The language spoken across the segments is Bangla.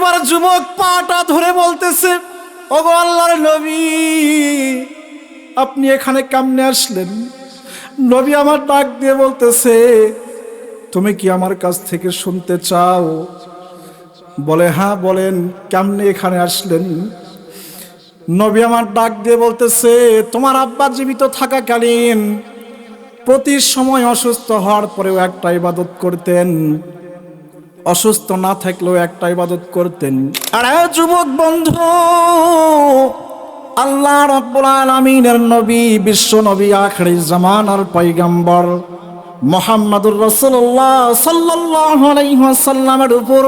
এইবার যুবক পাটা ধরে বলতেছে, ওগো আল্লাহর নবী, আপনি এখানে কেমনে আসলেন? নবী আমার ডাক দিয়ে বলতেছে, তুমি কি আমার কাছ থেকে শুনতে চাও? বলে হ্যাঁ বলেন, কেমনে এখানে আসলেন? নবী আমার ডাক দিয়ে বলতেছে, তোমার আব্বা জীবিত থাকাকালীন প্রতি সময় অসুস্থ হওয়ার পরেও একটা ইবাদত করতেন। অসুস্থ না থাকলেও একটা ইবাদত করতেন। আরে যুবক বন্ধু, আল্লাহ রব্বুল আলামিনের নবী, বিশ্ব নবী, আখরি জামানার পয়গম্বর মোহাম্মদুর আলাইহি ওয়াসাল্লামের উপর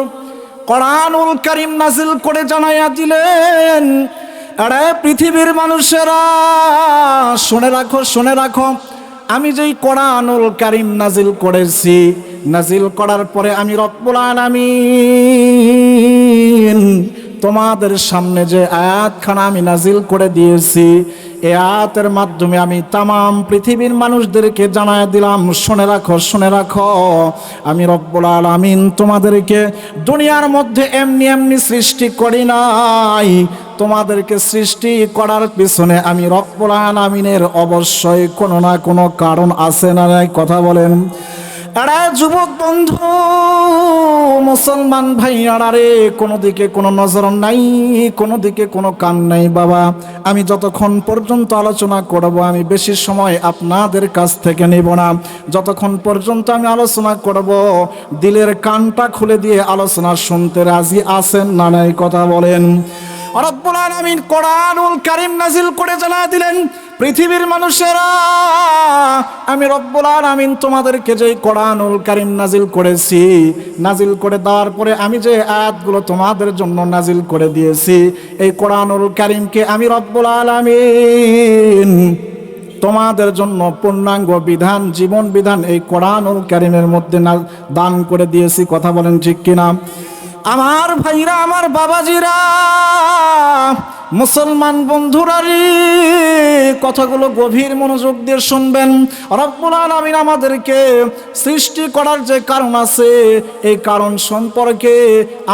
কোরআনুল কারীম নাজিল করে জানাইয়া দিলেন, আরে পৃথিবীর মানুষেরা, শুনে রাখো শুনে রাখো, আমি যেই কোরআনুল কারিম নাজিল করেছি নাজিল করার পরে আমি রব্বুল আলামিন তোমাদের সামনে যে আয়াতখানা আমি নাজিল করে দিয়েছি, এ আয়াতের মাধ্যমে আমি তামাম পৃথিবীর মানুষদেরকে জানায় দিলাম, শুনে রাখো শুনে রাখো। আমি রব্বুল আলামিন তোমাদেরকে দুনিয়ার মধ্যে এমনি এমনি সৃষ্টি করি নাই। তোমাদেরকে সৃষ্টি করার পিছনে আমি রব্বুল আলামিনের অবশ্যই কোনো না কোনো কারণ আছে না কথা বলেন। এরা যুবক বন্ধু, মুসলমান ভাইয়ারা রে, কোনো দিকে কোনো নজর নাই, কোনো দিকে কোনো কান নাই বাবা। আমি যতক্ষণ পর্যন্ত আলোচনা করব, আমি বেশি সময় আপনাদের কাছ থেকে নেব না। যতক্ষণ পর্যন্ত আমি আলোচনা করব, দিলের কানটা খুলে দিয়ে আলোচনা শুনতে রাজি আছেন না নাই, কথা বলেন। রব্বুল আলামিন কোরআনুল কারীম নাজিল করে জানা দিলেন পৃথিবীর মানুষেরা, আমি রব্বুল আলামিন তোমাদেরকে যে কোরআনুল কারীম নাজিল করেছি নাজিল করে দেওয়ার পরে আমি যে আয়াতগুলো তোমাদের জন্য নাজিল করে দিয়েছি, এই কোরআনুল কারীমকে আমি রব্বুল আলামিন তোমাদের জন্য পূর্ণাঙ্গ বিধান, জীবন বিধান এই কোরআনুল কারীমের মধ্যে না- দান করে দিয়েছি। কথা বলেন ঠিক কিনা? আমার ভাইরা, আমার বাবাজিরা মুসলমান বন্ধুরা রে, কথাগুলো গভীর মনোযোগ দিয়ে শুনবেন। রব্বুল আলামিন আমাদেরকে সৃষ্টি করার যে কারণ আছে, এই কারণ সম্পর্কে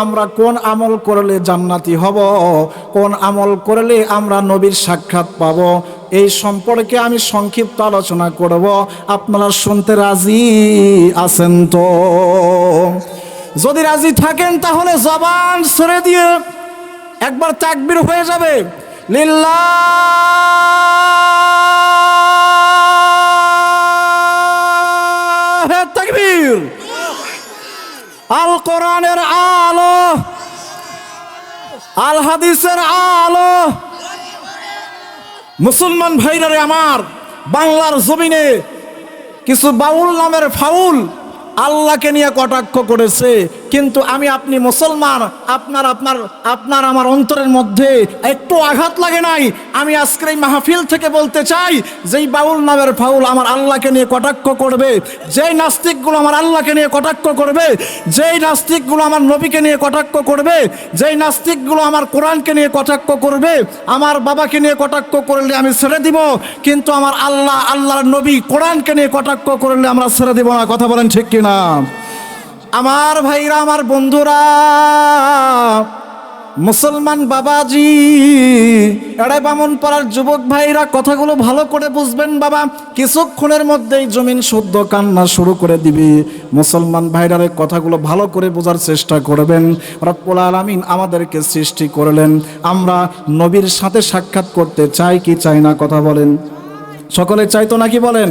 আমরা কোন আমল করলে জান্নাতি হব, কোন আমল করলে আমরা নবীর সাক্ষাৎ পাব, এই সম্পর্কে আমি সংক্ষিপ্ত আলোচনা করব। আপনারা শুনতে রাজি আছেন তো? যদি রাজি থাকেন তাহলে জবান ছেড়ে দিয়ে একবার তাকবির হয়ে যাবে। তাকবীর। আল কোরআনের আলো, আল হাদিসের আলো। মুসলমান ভাইরারে আমার বাংলার জমিনে কিছু বাউল নামের ফাউল আল্লাহকে নিয়ে কটাক্ষ করেছে। কিন্তু আমি আপনি মুসলমান, আপনার আপনার আপনার আমার অন্তরের মধ্যে একটু আঘাত লাগে নাই। আমি আজকের এই মাহফিল থেকে বলতে চাই, যেই বাউল নামের ফাউল আমার আল্লাহকে নিয়ে কটাক্ষ করবে, যেই নাস্তিকগুলো আমার আল্লাহকে নিয়ে কটাক্ষ করবে, যেই নাস্তিকগুলো আমার নবীকে নিয়ে কটাক্ষ করবে, যেই নাস্তিকগুলো আমার কোরআনকে নিয়ে কটাক্ষ করবে, আমার বাবাকে নিয়ে কটাক্ষ করলে আমি ছেড়ে দিব, কিন্তু আমার আল্লাহ, আল্লাহর নবী কোরআনকে নিয়ে কটাক্ষ করলে আমরা ছেড়ে দিব না। কথা বলেন ঠিক কিনা? আমার ভাইরা, আমার বন্ধুরা, মুসলমান বাবাজি, এড়াই বামন পাড়ার যুবক ভাইরা, কথাগুলো ভালো করে বুঝবেন বাবা। কিছুক্ষণের মধ্যেই জমিন শুদ্ধ কান্না শুরু করে দিবি। মুসলমান ভাইরার এই কথাগুলো ভালো করে বোঝার চেষ্টা করবেন। রব্বুল আলামিন আমাদেরকে সৃষ্টি করলেন। আমরা নবীর সাথে সাক্ষাৎ করতে চাই কি চাই না, কথা বলেন। সকলে চাইতো নাকি বলেন?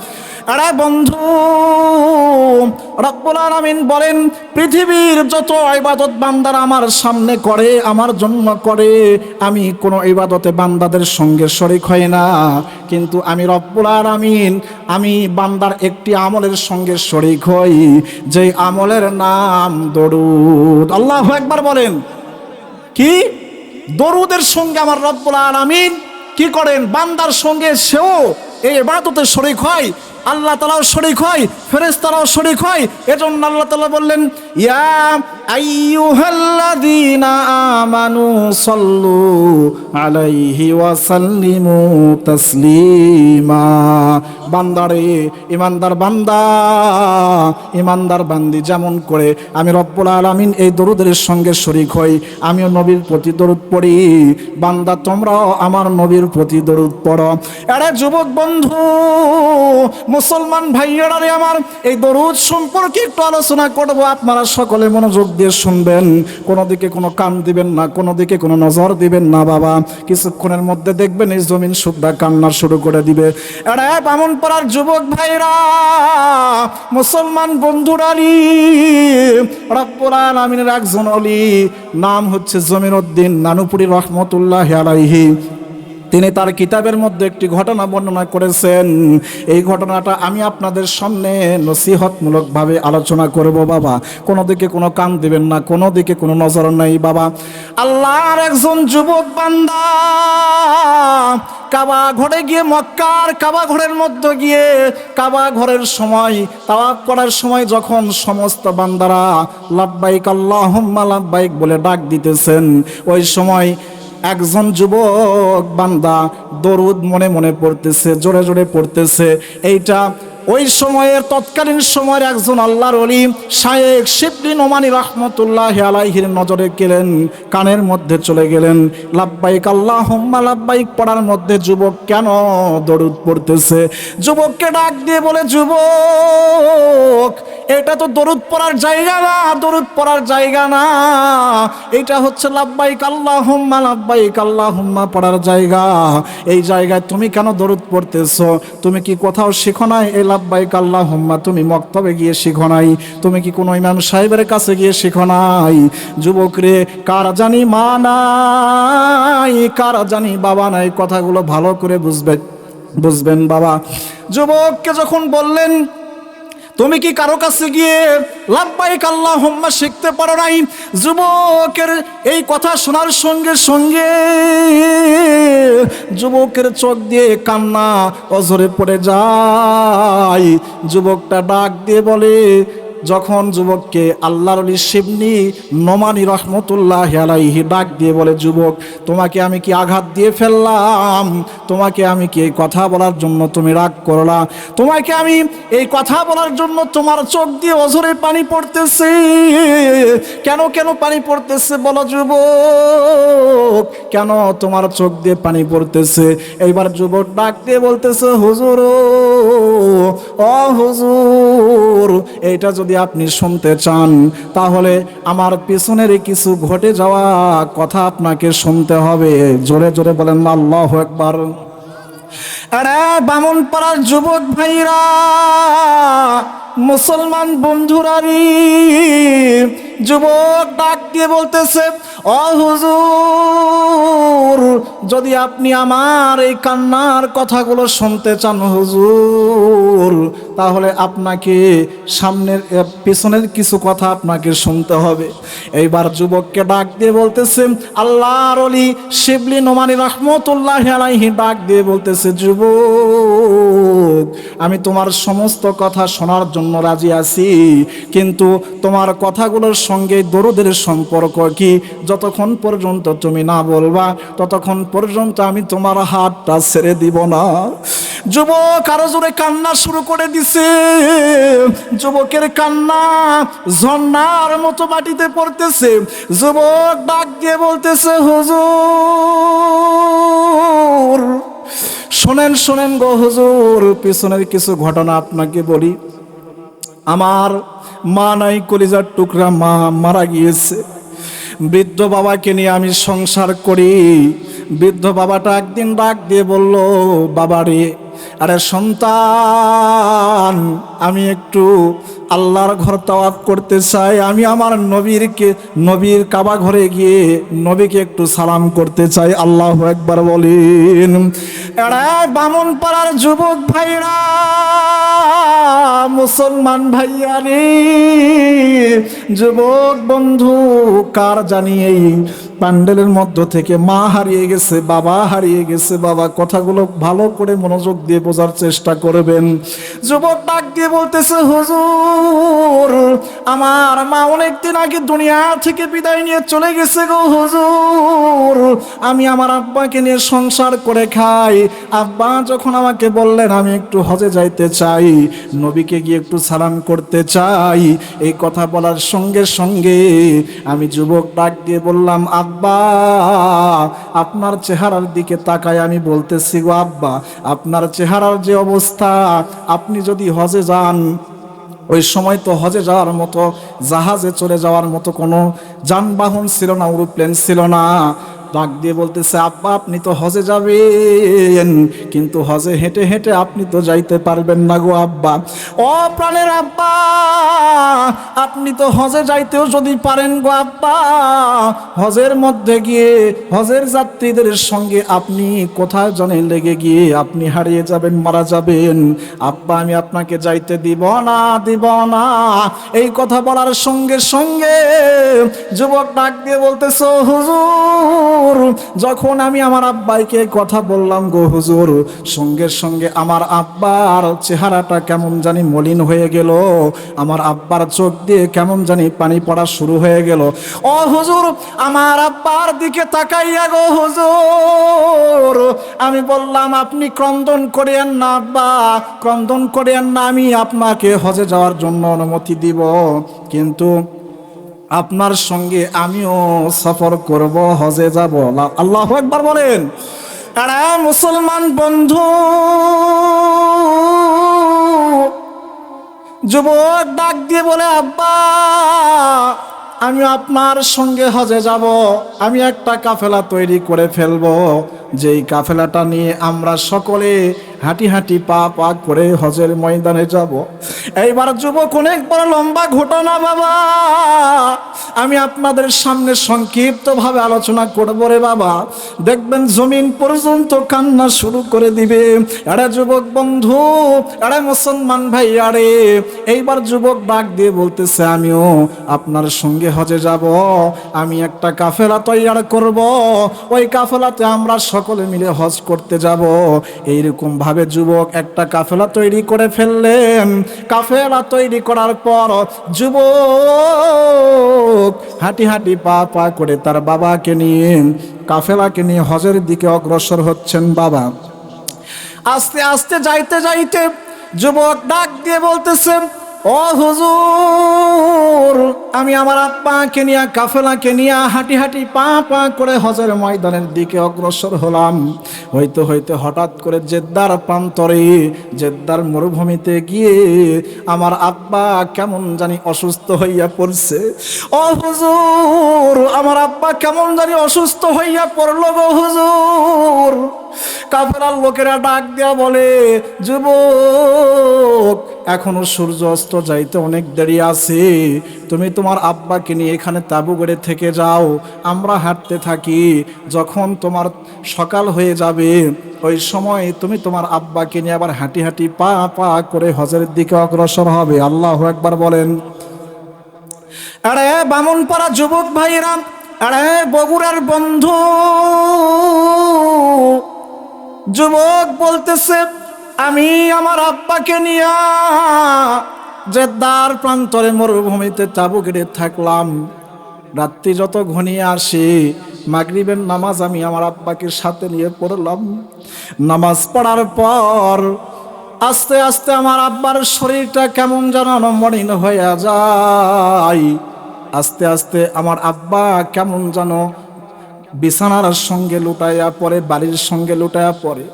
আরে বন্ধু, রব্বুল আলামিন বলেন, পৃথিবীর যত ইবাদত বান্দার আমার সামনে করে, আমার জন্য করে, আমি কোনো ইবাদতে বান্দাদের সঙ্গে শরিক হই না। কিন্তু আমি রব্বুল আলামিন, আমি বান্দার একটি আমলের সঙ্গে শরিক হই যে আমলের নাম দরুদ। আল্লাহ একবার বলেন। কি? দরুদের সঙ্গে আমার রব্বুল আলামিন কি করেন? বান্দার সঙ্গে সেও এই এবাদতে শরিক হয়। আল্লাহ তালাও শরিক হয়, ফেরেশতারাও শরিক হয়। এজন্য আল্লাহ তালা বললেন, ইয়া আইয়ুহাল্লাযীনা আমানু সাল্লু আলাইহি ওয়া সাল্লিমু তাসলিমা। বান্দারে, ইমানদার বান্দা, ইমানদার বান্দি, যেমন করে আমি রব্বুল আলামিন এই দরুদের সঙ্গে শরিক হই, আমিও নবীর প্রতি দরুদ পড়ি। বান্দা, তোমরাও আমার নবীর প্রতি দরুদ পড়ো। এরে যুবক বন্ধু মুসলমান ভাইয়েরা আমার এই দরুদ সম্পর্কে একটু আলোচনা করব। আপনারা সকলে মনোযোগ দিয়ে শুনবেন। কোনো দিকে কোনো কান দিবেন না কোনো দিকে কোনো নজর দিবেন না বাবা। কিছুক্ষণের মধ্যে দেখবেন এই জমিন শুদ্ধা কান্না শুরু করে দিবে। এরা বামন পাড়ার যুবক ভাইরা মুসলমান বন্ধুরা রে, রব্বুল আলামিনের একজন অলি নাম হচ্ছে জমির উদ্দিন নানুপুরি রহমতুল্লাহ আলাইহি। তিনি তার কিতাবের মধ্যে একটি ঘটনা বর্ণনা করেছেন। এই ঘটনাটা আমি আপনাদের সামনে নসিহতমূলকভাবে আলোচনা করব, বাবা। কোনো দিকে কোনো কান দিবেন না, কোনো দিকে কোনো নজর নেই, বাবা। আল্লাহর একজন যুবক বান্দা কাবা ঘরে গিয়ে মক্কার কাবা ঘরের মধ্যে গিয়ে কাবা ঘরের সময় তাওয়াক করার সময় যখন সমস্ত বান্দারা লাব্বাইক আল্লাহুম্মা, লাব্বাইক বলে ডাক দিতেছেন, ওই সময় একজন যুবক বান্দা দরুদ মনে মনে পড়তেছে, জোরে জোরে পড়তেছে। এইটা ওই সময়ের, তৎকালীন সময়ের একজন আল্লাহর অলি শায়েক শিবলি নোমানি রহমতুল্লাহ আলাইহির নজরে গেলেন, কানের মধ্যে চলে গেলেন। লাব্বাইক আল্লাহ হোম্মা লাব্বাইক পড়ার মধ্যে যুবক কেন দরুদ পড়তেছে? যুবককে ডাক দিয়ে বলে, যুবক এটা তো দরুদ পড়ার জায়গা না, দরুদ পড়ার জায়গা না। এটা হচ্ছে লাব্বাইক আল্লাহ হুম্মা লাব্বাইক আল্লাহ হুম্মা পড়ার জায়গা। এই জায়গায় তুমি কেন দরুদ পড়তেছো? তুমি কি কোথাও শিখো নাই? এই লাব্বাইক আল্লাহ হুম্মা তুমি মক্তবে গিয়ে শিখো নাই। তুমি কি কোনো ইমাম সাহেবের কাছে গিয়ে শিখো নাই? যুবক রে, কার জানি মা নাই, কার জানি বাবা নাই? কথাগুলো ভালো করে বুঝবে বুঝবেন বাবা। যুবককে যখন বললেন তুমি কি কারও কাছে গিয়ে লাম্পাই কাল্লা হোম্মা শিখতে পারো নাই? যুবকের এই কথা শোনার সঙ্গে সঙ্গে যুবকের চোখ দিয়ে কান্না অজরে পড়ে যায়। যুবকটা ডাক দিয়ে বলে যখন যুবককে আল্লাহর আলী শিবনি নোমানি রহমতুল্লাহ আলাইহি ডাক দিয়ে বলে, যুবক, তোমাকে আমি কি আঘাত দিয়ে ফেললাম? তোমাকে আমি কি এই কথা বলার জন্য তুমি রাগ করলা তোমাকে আমি এই কথা বলার জন্য তোমার চোখ দিয়ে অঝরে পানি পড়তেছে। কেন কেন পানি পড়তেছে বলো যুবক? কেন তোমার চোখ দিয়ে পানি পড়তেছে? এইবার যুবক ডাক দিয়ে বলতেছে, হুজুর ও হুজুর, এইটা যদি আপনি শুনতে চান, তাহলে আমার পিছনের কিছু ঘটে যাওয়া কথা আপনাকে শুনতে হবে। জোরে জোরে বলেন, আল্লাহ একবার আরে বামন পাড়ার যুবক ভাইরা মুসলমান বন্ধুরা রে যুবক ডাক দিয়ে বলতেছে হুজুর, যদি আপনি আমার এই কান্নার কথাগুলো শুনতে চান হুজুর, তাহলে আপনাকে সামনের পিছনের কিছু কথা আপনাকে শুনতে হবে। এইবার যুবককে ডাক দিয়ে বলতেছে, আল্লাহর অলি শিবলি নোমানি রহমতুল্লাহ আলাইহি ডাক দিয়ে বলতেছে, যুবক, আমি তোমার সমস্ত কথা শোনার জন্য রাজি আছি। কিন্তু তোমার কথাগুলোর সঙ্গে দরুদের সম্পর্ক কি? যতক্ষণ পর্যন্ত তুমি না বলবা, ততক্ষণ পর্যন্ত আমি তোমার হাতটা ছেড়ে দিব না। যুবক আরও জোরে কান্না শুরু করে দিছে। যুবকের কান্না ঝর্ণার মতো মাটিতে পড়তেছে। যুবক ডাক দিয়ে বলতেছে, হুজুর। শোনেন শোনেন গো হুজুর, পিছনের কিছু ঘটনা আপনাকে বলি। আমার মা নাই, কলিজার টুকরা মা মারা গিয়েছে। বৃদ্ধ বাবাকে নিয়ে আমি সংসার করি। বৃদ্ধ বাবাটা একদিন ডাক দিয়ে বলল বাবা রে আরে সন্তান, আমি একটু আল্লাহর ঘর তাওয়াফ করতে চাই। আমি আমার নবীরকে, নবীর কাবা ঘরে গিয়ে নবীকে একটু সালাম করতে চাই। আল্লাহ একবার বলেন এরা বামন পাড়ার যুবক ভাইরা, মুসলমান ভাইয়া রে, যুবক বন্ধু, কার জানি এই প্যান্ডেলের মধ্য থেকে মা হারিয়ে গেছে, বাবা হারিয়ে গেছে, বাবা কথাগুলো ভালো করে মনোযোগ দিয়ে বোঝার চেষ্টা করবেন। যুবক ডাক দিয়ে বলতেছে, হুজুর, আমার মা অনেকদিন আগে দুনিয়া থেকে বিদায় নিয়ে চলে গেছে গো, হুজুর। আমি আমার আব্বাকে নিয়ে সংসার করে খাই। আব্বা যখন আমাকে বললেন, আমি একটু হজে যাইতে চাই, নবীকে গিয়ে একটু সালাম করতে চাই, এই কথা বলার সঙ্গে সঙ্গে আমি যুবক ডাক দিয়ে বললাম, আব্বা আপনার চেহারার দিকে তাকায় আমি বলতেছি, গো আব্বা, আপনার চেহারার যে অবস্থা, আপনি যদি হজে যান, ওই সময় তো হজে যাওয়ার মতো, জাহাজে চলে যাওয়ার মতো কোনো যানবাহন ছিল না উরুপ্লেন ছিল না। ডাক দিয়ে বলতেছে, আব্বা, আপনি তো হজে যাবেন, কিন্তু হজে হেঁটে হেঁটে আপনি তো যাইতে পারবেন না গো আব্বা। ও প্রাণের আব্বা, আপনি তো হজে যাইতেও যদি পারেন গো আব্বা, হজের মধ্যে গিয়ে, হজের যাত্রীদের সঙ্গে আপনি কোথায় জনে লেগে গিয়ে আপনি হারিয়ে যাবেন, মারা যাবেন? আব্বা, আমি আপনাকে যাইতে দিব না দিব না। এই কথা বলার সঙ্গে সঙ্গে যুবক ডাক দিয়ে বলতেছো, হুজুর যখন আমি আমার আব্বাইকে কথা বললাম, গো হুজুর, সঙ্গে সঙ্গে আমার আব্বার চেহারাটা কেমন জানি মলিন হয়ে গেল। আমার আব্বার চোখ দিয়ে কেমন জানি পানি পড়া শুরু হয়ে গেল। ও হুজুর, আমার আব্বার দিকে তাকাইয়া গো হুজুর, আমি বললাম, আপনি ক্রন্দন করেন না আব্বা, ক্রন্দন করেন না, আমি আপনাকে হজে যাওয়ার জন্য অনুমতি দিব। কিন্তু আপনার সঙ্গে আমিও সফর করব, হজে যাব। আল্লাহ একবার বলেন। মুসলমান বন্ধু, যুবক ডাক দিয়ে বলে, আব্বা, আমি আপনার সঙ্গে হজে যাব। আমি একটা কাফেলা তৈরি করে ফেলব। যেই কাফেলাটা নিয়ে আমরা সকলে হাঁটি হাঁটি পা পা করে হজের ময়দানে যাব। এইবার যুবক অনেক বড় লম্বা ঘটনা বাবা। আমি আপনাদের সামনে সংক্ষিপ্তভাবে আলোচনা করব রে বাবা। দেখবেন জমিন পর্যন্ত কান্না শুরু করে দিবে। আরে যুবক বন্ধু, আরে মুসলমান ভাই, আরে। এইবার যুবক ডাক দিয়ে বলতেছে, আমিও আপনার সঙ্গে হজে যাব। আমি একটা কাফেলা তৈয়ার করব। ওই কাফেলাতে আমরা সকলে মিলে হজ করতে যাব। এইরকম ভাবে যুবক একটা কাফেলা তৈরি করে ফেললেন। কাফেলা তৈরি করার পর যুবক হাঁটি হাঁটি পা পা করে তার বাবাকে নিয়ে, কাফেলাকে নিয়ে হজের দিকে অগ্রসর হচ্ছেন বাবা। আস্তে আস্তে যাইতে যাইতে যুবক ডাক দিয়ে বলতেছে ও হুজুর, আমি আমার আব্বাকে নিয়ে, কাফেলাকে নিয়ে হাঁটি হাঁটি পা পা করে হজের ময়দানের দিকে অগ্রসর হলাম। হইতে হইতে হঠাৎ করে জেদ্দার প্রান্তরে, জেদ্দার মরুভূমিতে গিয়ে আমার আব্বা কেমন জানি অসুস্থ হইয়া পড়ছে। ও হুজুর, আমার আব্বা কেমন জানি অসুস্থ হইয়া পড়ল গো হুজুর। কাফেরার লোকেরা ডাক দেয়া বলে, যুবক, এখনও সূর্য অস্ত যাইতে অনেক দেরি আছে। তুমি তোমার আব্বাকে নিয়ে এখানে তাবু গড়ে থেকে যাও। আমরা হাঁটতে থাকি। যখন তোমার সকাল হয়ে যাবে, ওই সময় তুমি তোমার আব্বাকে নিয়ে আবার হাঁটি হাঁটি পা পা করে হজের দিকে অগ্রসর হবে। আল্লাহ একবার বলেন। আরে বামুন পাড়া যুবক ভাইরা আরে বগুড়ার বন্ধু। যুবক বলতেছে, আমি আমার আব্বাকে নিয়া যে দ্বার প্রান্তরে মরুভূমিতে তাবু গেড়ে থাকলাম। রাত্রি যত ঘনিয়ে আসে, মাগরিবের নামাজ আমি আমার আব্বাকে সাথে নিয়ে পড়লাম। নামাজ পড়ার পর আস্তে আস্তে আমার আব্বার শরীরটা কেমন যেন মলিন হয়ে যায়। আস্তে আস্তে আমার আব্বা কেমন যেন বিছানার সঙ্গে লুটাইয়া পড়ে, বাড়ির সঙ্গে লুটাইয়া পরে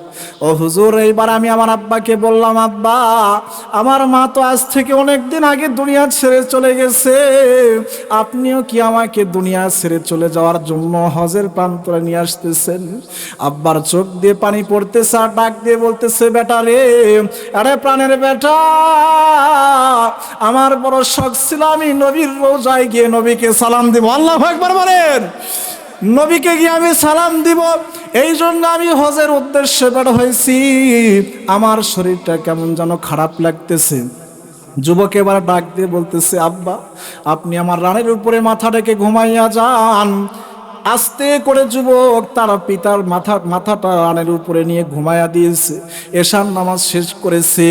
ও হুজুর, এইবার আমি আমার আব্বাকে বললাম, আব্বা, আমার মা তো আজ থেকে অনেক দিন আগে দুনিয়া ছেড়ে চলে গেছে। আপনিও কি আমাকে দুনিয়া ছেড়ে চলে যাওয়ার জন্য হজের প্রান্তরে নিয়ে আসতেছেন? আব্বার চোখ দিয়ে পানি পড়তেছে আর ডাক দিয়ে বলতেছে, বেটা রে, আরে প্রাণের বেটা, আমার বড় শখ ছিল আমি নবীর রোজায় গিয়ে নবীকে সালাম দিব। আল্লাহ একবার বলেন। নবীকে গিয়ে আমি সালাম দিব। এই জন্য আমি হজের উদ্দেশ্যে বের হয়েছি। আমার শরীরটা কেমন যেন খারাপ লাগতেছে। যুবক এবার ডাক দিয়ে বলতেছে, আব্বা, আপনি আমার রানের উপরে মাথা ডেকে ঘুমাইয়া যান। আস্তে করে যুবক তার পিতার মাথা, মাথাটা রানের উপরে নিয়ে ঘুমায়া দিয়েছে। এশার নামাজ শেষ করেছে।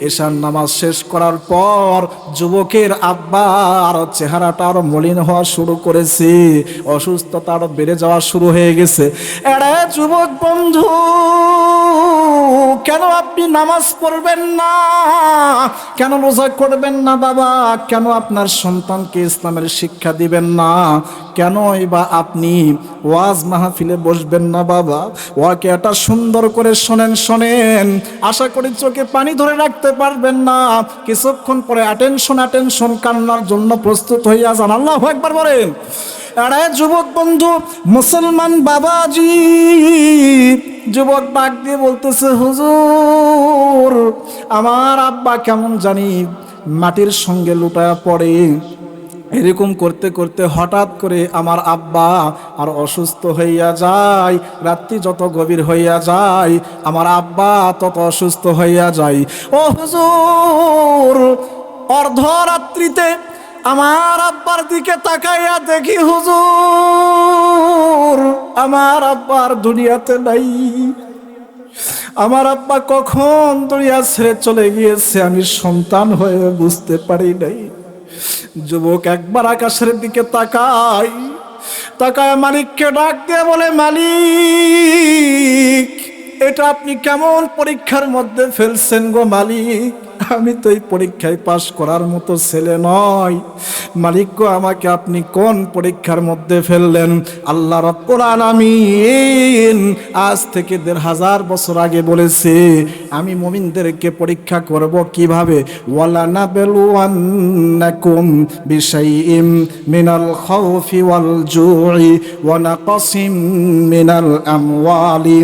এশার নামাজ শেষ করার পর যুবকের আব্বার চেহারাটা আরও মলিন হওয়া শুরু করেছে। অসুস্থতা আরও বেড়ে যাওয়া শুরু হয়ে গেছে। এরা যুবক বন্ধু, কেন আপনি নামাজ পড়বেন না? কেন রোজা করবেন না বাবা? কেন আপনার সন্তানকে ইসলামের শিক্ষা দিবেন না? কেনই বা আপনি ওয়াজ মাহফিলে বসবেন না বাবা। ওয়াকে এটা সুন্দর করে শোনেন শোনেন। আশা করি চোখে পানি ধরে রাখতে পারবেন না। কিছুক্ষণ পরে অ্যাটেনশন অ্যাটেনশন কান্নার জন্য প্রস্তুত হইয়া যান। আল্লাহ একবার বলেন, আরে যুবক বন্ধু, মুসলমান বাবাজি, যুবক ডাক দিয়ে বলতেছে, হুজুর, আমার আব্বা কেমন জানি মাটির সঙ্গে লুটায়া পড়ে। এরকম করতে করতে হঠাৎ করে আমার আব্বা আর অসুস্থ হইয়া যায়, রাত্রি যত গভীর হইয়া যায়, আমার আব্বা তত অসুস্থ হইয়া যায়। ও হুজুর, অর্ধরাত্রিতে আমার আব্বার দিকে তাকাইয়া দেখি হুজুর, আমার আব্বার দুনিয়াতে নাই। আমার আব্বা কখন দুনিয়া ছেড়ে চলে গিয়েছে আমি সন্তান হয়ে বুঝতে পারি নাই। যুবক একবার আকাশের দিকে তাকাই তাকায় মালিককে ডাক দিয়ে বলে, মালিক, এটা আপনি কেমন পরীক্ষার মধ্যে ফেলছেন গো মালিক? আমি তো এই পরীক্ষায় পাশ করার মতো ছেলে নয় মালিক আমাকে আপনি কোন পরীক্ষার মধ্যে ফেললেন? আল্লাহ রব্বুল আলামিন আজ থেকে দেড় হাজার বছর আগে বলেছে, আমি মুমিনদেরকে পরীক্ষা করব কীভাবে? ওয়ালা নাবেলুয়ান্নাকুম বিশাইইম মিনাল খাউফি ওয়াল জুই ওয়া নাকসিম মিনাল আমওয়ালি।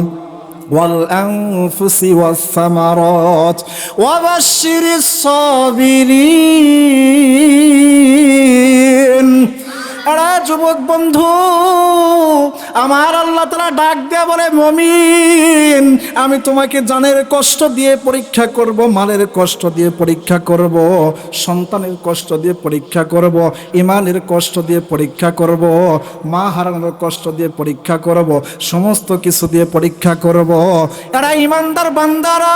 والأنفس والثمرات وبشر الصابرين আরে যুবক বন্ধু আমার আল্লাহ তালা ডাক দেয়া বলে, মমিন, আমি তোমাকে জানের কষ্ট দিয়ে পরীক্ষা করব, মালের কষ্ট দিয়ে পরীক্ষা করব, সন্তানের কষ্ট দিয়ে পরীক্ষা করব ইমানের কষ্ট দিয়ে পরীক্ষা করব, মা হারানোর কষ্ট দিয়ে পরীক্ষা করব, সমস্ত কিছু দিয়ে পরীক্ষা করব। এরা ইমানদার বান্দারা,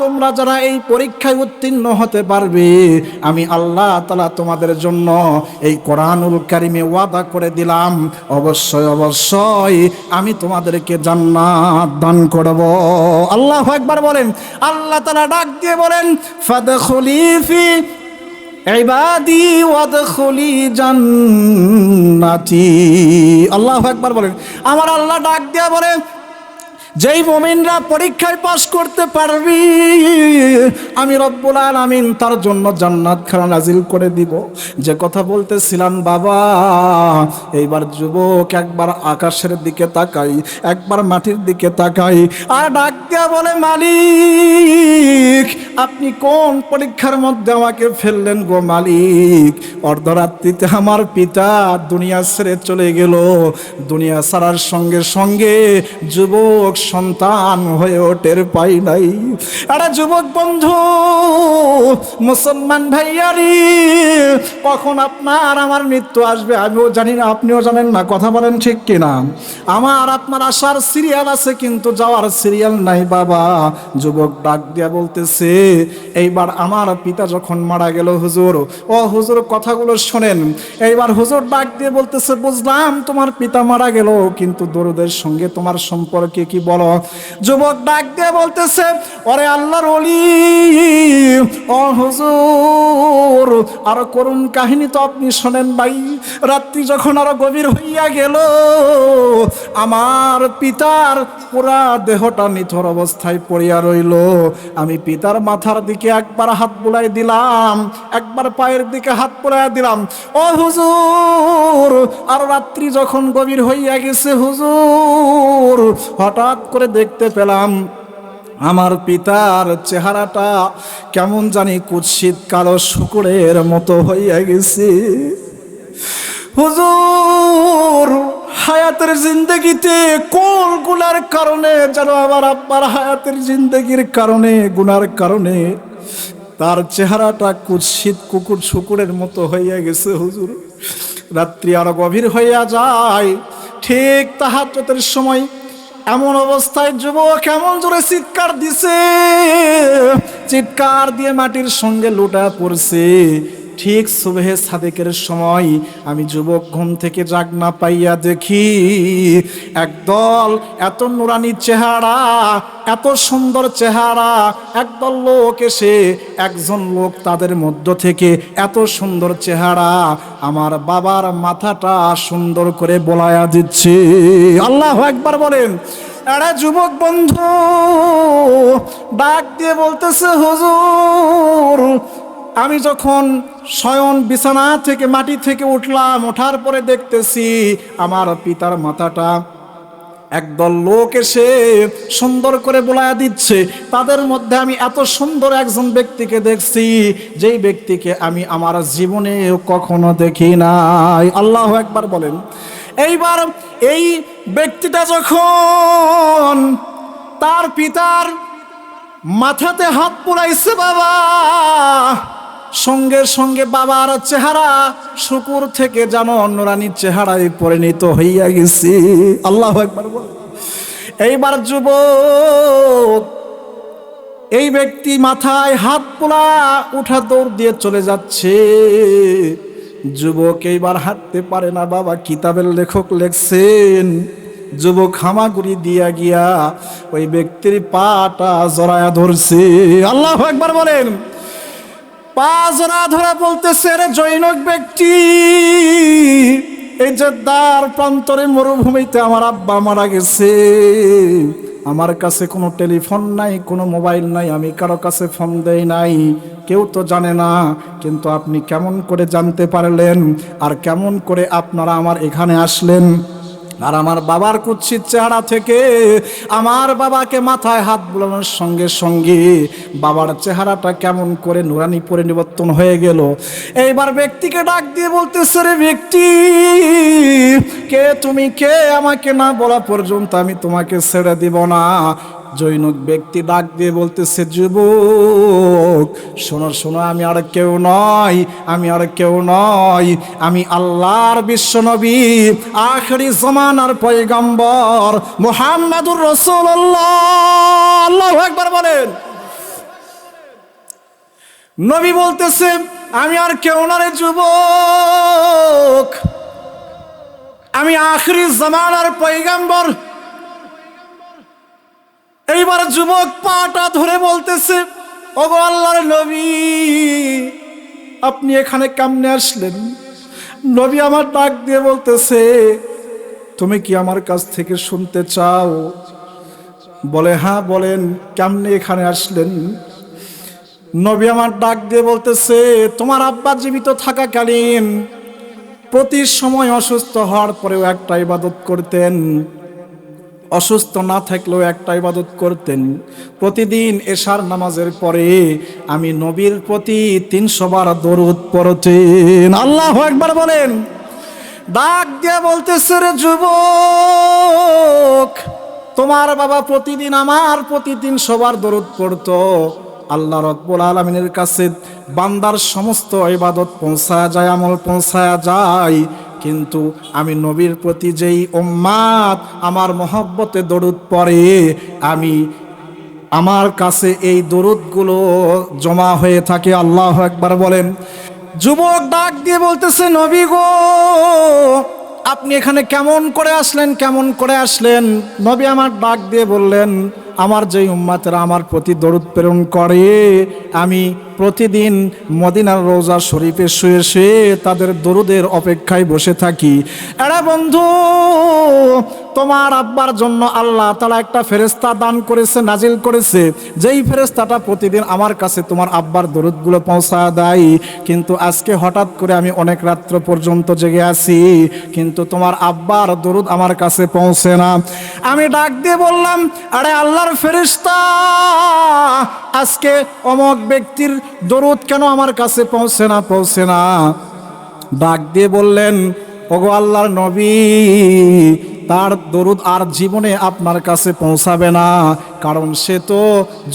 তোমরা যারা এই পরীক্ষায় উত্তীর্ণ হতে পারবে, আমি আল্লাহ তালা তোমাদের জন্য এই কোরআনুল কারিমে ওয়াদা করে দিলাম। অবশ্যই অবশ্যই। আমি তোমাদেরকে জান্নাত দান করব। আল্লাহ একবার বলেন, আল্লাহ তালা ডাক দিয়ে বলেন ফাদ খলিফি আল্লাহ একবার বলেন। আমার আল্লাহ ডাক দিয়া বলে যেই মোমিনরা পরীক্ষায় পাশ করতে পারবি, আমি রব্বুল আলামিন তার জন্য জান্নাত খানা নাজিল করে দিব। যে কথা বলতেছিলাম, বাবা, এইবার যুবক একবার আকাশের দিকে তাকাই, একবার মাটির দিকে তাকাই, আর ডাক দিয়া বলে, মালিক, আপনি কোন পরীক্ষার মধ্যে আমাকে ফেললেন গো মালিক? অর্ধরাত্রিতে আমার পিতা দুনিয়া ছেড়ে চলে গেল। দুনিয়া ছাড়ার সঙ্গে সঙ্গে যুবক সন্তান হয়ে টের পাই নাই। আরে যুবক বন্ধু, মুসলমান ভাইয়ারি, কখন আপনার আমার মৃত্যু আসবে আমিও জানি না, আপনিও জানেন না, কথা বলেন ঠিক কিনা? আমার, আপনার আসার সিরিয়াল আছে কিন্তু যাওয়ার সিরিয়াল নাই বাবা। যুবক ডাক দিয়া বলতেছে, এইবার আমার পিতা যখন মারা গেল হুজুর, ও হুজুর কথাগুলো শোনেন। এইবার হুজুর ডাক দিয়ে বলতেছে, বুঝলাম তোমার পিতা মারা গেল, কিন্তু দরুদের সঙ্গে তোমার সম্পর্কে কি বলো। যুবক ডাক দিয়ে বলতেছে, ওরে আল্লাহর অলি ও হুজুর, আরও করুণ কাহিনী তো আপনি শোনেন ভাই। রাত্রি যখন আরও গভীর হইয়া গেল, আমার পিতার পুরা দেহটা নিথর অবস্থায় পড়িয়া রইল। আমি পিতার মাথার দিকে একবার হাত বুলাই দিলাম, একবার পায়ের দিকে হাত বুলাই দিলাম। ও হুজুর, আর রাত্রি যখন গভীর হইয়া গেছে হুজুর, হঠাৎ করে দেখতে পেলাম, আমার পিতার চেহারাটা কেমন জানি কুৎসিত কালো শুকুরের মতো হইয়া গেছে। হুজুর, হায়াতের জিন্দগিতে কোন গুনার কারণে যেন আমার আব্বার হায়াতের জিন্দগির কারণে, গুনার কারণে তার চেহারাটা কুৎসিত কুকুর শুকুরের মতো হইয়া গেছে হুজুর। রাত্রি আরও গভীর হইয়া যায়, ঠিক তাহাজ্জতের সময় এমন অবস্থায় যুবক এমন জোরে চিৎকার দিছে। চিৎকার দিয়ে মাটির সঙ্গে লোটা পড়ছে। ঠিক সুবেহে সাদেকের সময় আমি যুবক ঘুম থেকে জাগ না পাইয়া দেখি একদল এত নুরানি চেহারা, এত সুন্দর চেহারা একদল লোক এসে, একজন লোক তাদের মধ্য থেকে এত সুন্দর চেহারা, আমার বাবার মাথাটা সুন্দর করে বলায়া দিচ্ছে। আল্লাহ একবার বলেন এরা যুবক বন্ধু, ডাক দিয়ে বলতেছে, হুজুর আমি যখন শয়ন বিছানা থেকে মাটি থেকে উঠলাম, ওঠার পরে দেখতেছি আমার পিতার মাথাটা একদল লোক এসে সুন্দর করে বলায়া দিচ্ছে। তাদের মধ্যে আমি এত সুন্দর একজন ব্যক্তিকে দেখছি, যেই ব্যক্তিকে আমি আমার জীবনে কখনো দেখি নাই। আল্লাহ একবার বলেন। এইবার এই ব্যক্তিটা যখন তার পিতার মাথাতে হাত পুরাইছে বাবা সঙ্গে সঙ্গে বাবার চেহারা শুকুর থেকে যেন অন্যরানির চেহারায় পরিণত হইয়া গেছি। আল্লাহ একবার এইবার যুবক, এই ব্যক্তি মাথায় হাত পোলা উঠা দৌড় দিয়ে চলে যাচ্ছে। যুবক এইবার হাঁটতে পারে না, বাবা কিতাবের লেখক লেখছেন। যুবক হামাগুড়ি দিয়া গিয়া ওই ব্যক্তির পাটা জড়ায়া ধরছে। আল্লাহ একবার বলেন। পা জড়া ধরা বলতেছে রে জৈনক ব্যক্তি, এই যে দ্বার প্রান্তরে মরুভূমিতে আমার আব্বা মারা গেছে। আমার কাছে কোনো টেলিফোন নাই, কোনো মোবাইল নাই, আমি কারও কাছে ফোন দেই নাই। কেউ তো জানে না, কিন্তু আপনি কেমন করে জানতে পারলেন? আর কেমন করে আপনারা আমার এখানে আসলেন? আর আমার বাবার কুচ্ছিত চেহারা থেকে আমার বাবাকে মাথায় হাত বোলানোর সঙ্গে সঙ্গে বাবার চেহারাটা কেমন করে নুরানি পরিবর্তন হয়ে গেল। এইবার ব্যক্তিকে ডাক দিয়ে বলতেছে, রে ব্যক্তি, কে তুমি? কে আমাকে না বলা পর্যন্ত আমি তোমাকে ছেড়ে দিব না। জৈনক ব্যক্তি ডাক দিয়ে বলতেছে, যুবক, শোনো শোনো, আমি আর কেউ নয় আমি আর কেউ নয় আমি আল্লাহর বিশ্বনবী, আখরি জমানার পয়গম্বর মোহাম্মদুর রসুল্লাহ আল্লাহ একবার বলেন। নবী বলতেছে, আমি আর কেউ না রে যুবক, আমি আখরি জমানার পয়গম্বর এইবার যুবক পাটা ধরে বলতেছে, ওগো আল্লাহর নবী, আপনি এখানে কেমনে আসলেন? নবী আমার ডাক দিয়ে বলতেছে, তুমি কি আমার কাছ থেকে শুনতে চাও? বলে হ্যাঁ বলেন, কেমনে এখানে আসলেন? নবী আমার ডাক দিয়ে বলতেছে, তোমার আব্বা জীবিত থাকাকালীন প্রতি সময় অসুস্থ হওয়ার পরেও একটা ইবাদত করতেন। অসুস্থ না থাকলেও একটা ইবাদত করতেন। প্রতিদিন এশার নামাজের পরে আমি নবীর প্রতি তিনশো বার দরুদ পড়তেন। আল্লাহ একবার বলেন, ডাক দিয়ে বলতেছে রে যুবক, তোমার বাবা প্রতিদিন আমার প্রতি তিনশো বার দরুদ পড়তো। আল্লাহ রব্বুল আলমিনের কাছে বান্দার সমস্ত ইবাদত পৌঁছায়া যায়, আমল পৌঁছায়া যায়। কিন্তু আমি নবীর প্রতি যেই উম্মাদ আমার মহব্বতে দরুদ পড়ে, আমি আমার কাছে এই দরুদগুলো জমা হয়ে থাকে। আল্লাহ একবার বলেন, যুবক ডাক দিয়ে বলতেছে, নবী গো আপনি এখানে কেমন করে আসলেন, কেমন করে আসলেন? নবী আমার ডাক দিয়ে বললেন, আমার যে উম্মাতেরা আমার প্রতি দরুদ প্রেরণ করে, আমি প্রতিদিন মদিনার রোজা শরীফে শুয়ে শুয়ে তাদের দরুদের অপেক্ষায় বসে থাকি। এরা বন্ধু তোমার আব্বার জন্য আল্লাহ তালা একটা ফেরেস্তা দান করেছে, নাজিল করেছে। যেই ফেরেস্তাটা প্রতিদিন আমার কাছে তোমার আব্বার দরুদগুলো পৌঁছা দেয়, কিন্তু আজকে হঠাৎ করে আমি অনেক রাত্র পর্যন্ত জেগে আছি, কিন্তু তোমার আব্বার দরুদ আমার কাছে পৌঁছে না। আমি ডাক দিয়ে বললাম, আরে আল্লাহর ফেরিস্তা আজকে অমক ব্যক্তির দরুদ কেন আমার কাছে পৌঁছে না পৌঁছে না? ডাক দিয়ে বললেন, ওগো আল্লাহর নবী তার দরুদ আর জীবনে আপনার কাছে পৌঁছাবে না। কারণ সে তো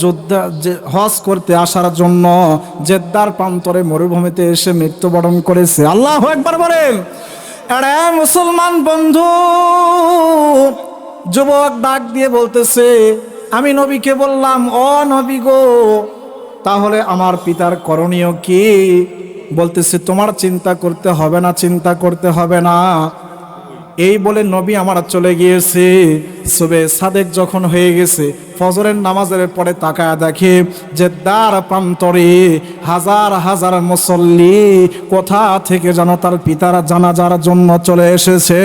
যোদ্ধা, যে হজ করতে আসার জন্য জেদ্দার প্রান্তরে মরুভূমিতে এসে মৃত্যুবরণ করেছে। আল্লাহ একবার বলেন মুসলমান বন্ধু! যুবক ডাক দিয়ে বলতেছে, আমি নবীকে বললাম, ও নবী গো, তাহলে আমার পিতার করণীয় কি? বলতেছে, তোমার চিন্তা করতে হবে না, চিন্তা করতে হবে না। এই বলে নবী আমার চলে গিয়েছে। সুবে সাদেক যখন হয়ে গেছে, ফজরের নামাজের পরে তাকায় দেখে যে দ্বার প্রান্তরে হাজার হাজার মুসল্লি কোথা থেকে যেন তার পিতারা জানাজার জন্য চলে এসেছে।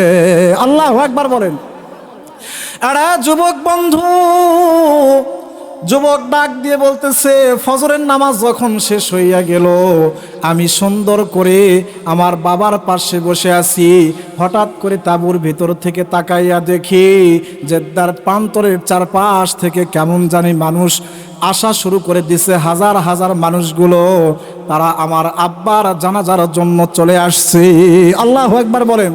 আল্লাহ একবার বলেন। এরা যুবক বন্ধু যুবক ডাক দিয়ে বলতেছে, ফজরের নামাজ যখন শেষ হইয়া গেল, আমি সুন্দর করে আমার বাবার পাশে বসে আছি। হঠাৎ করে তাঁবুর ভিতর থেকে তাকাইয়া দেখি তার প্রান্তরের চারপাশ থেকে কেমন জানি মানুষ আসা শুরু করে দিছে। হাজার হাজার মানুষগুলো, তারা আমার আব্বার জানাজার জন্য চলে আসছে। আল্লাহ একবার বলেন।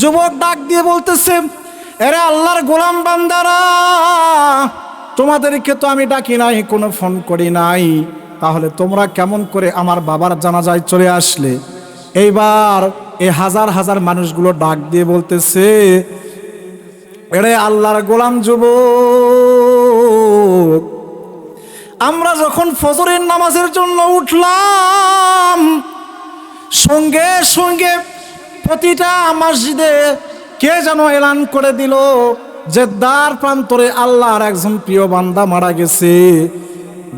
যুবক ডাক দিয়ে বলতেছে, এরে আল্লাহর গোলাম বান্দারা তোমাদেরকে তো আমি ডাকি নাই, কোনো ফোন করি নাই। তাহলে তোমরা কেমন করে আমার বাবার জানাজায় চলে আসলে? এইবার এই হাজার হাজার মানুষগুলো ডাক দিয়ে বলতেছে, এরে আল্লাহর গোলাম যুব আমরা যখন ফজরের নামাজের জন্য উঠলাম, সঙ্গে সঙ্গে প্রতিটা মসজিদে কে যেন এলান করে দিল? যে দ্বার প্রান্তরে আল্লাহর একজন প্রিয় বান্দা মারা গেছে,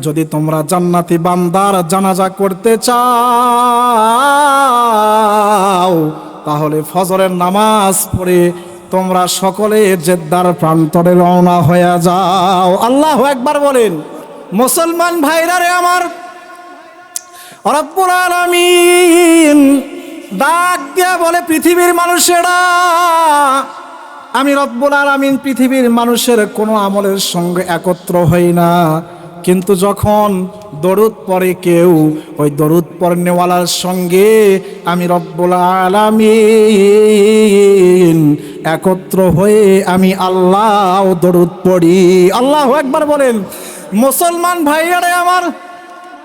যদি তোমরা জান্নাতি বান্দার জানাজা করতে চাও, তাহলে ফজরের নামাজ পড়ে তোমরা সকলে জেদ্দার প্রান্তরে রওনা হয়ে যাও। আল্লাহ একবার বলেন, মুসলমান ভাইরা রে আমার ডাক দিয়া বলে পৃথিবীর মানুষেরা আমি রব্বুল আলামিন পৃথিবীর মানুষের কোনো আমলের সঙ্গে একত্র হই না। কিন্তু যখন দরুদ পরে কেউ, ওই দরুদ পড়নেওয়ালার সঙ্গে আমি রব্বুল আলামিন একত্র হয়ে আমি আল্লাহ দরুদ পড়ি। আল্লাহ একবার বলেন, মুসলমান ভাইয়ারে আমার